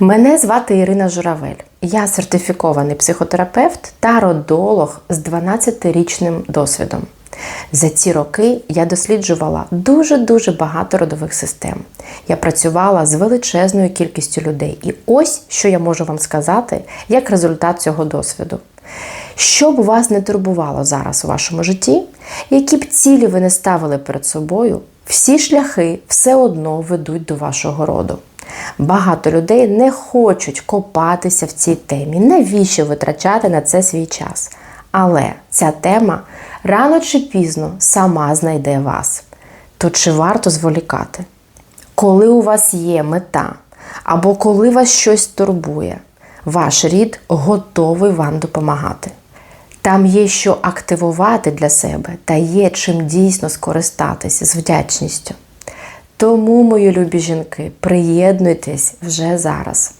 Мене звати Ірина Журавель. Я сертифікований психотерапевт та родолог з 12-річним досвідом. За ці роки я досліджувала дуже-дуже багато родових систем. Я працювала з величезною кількістю людей. І ось що я можу вам сказати як результат цього досвіду. Що б вас не турбувало зараз у вашому житті, які б цілі ви не ставили перед собою, всі шляхи все одно ведуть до вашого роду. Багато людей не хочуть копатися в цій темі. Навіщо витрачати на це свій час? Але ця тема рано чи пізно сама знайде вас. То чи варто зволікати? Коли у вас є мета, або коли вас щось турбує, ваш рід готовий вам допомагати. Там є що активувати для себе та є чим дійсно скористатися з вдячністю. Тому, мої любі жінки, приєднуйтесь вже зараз.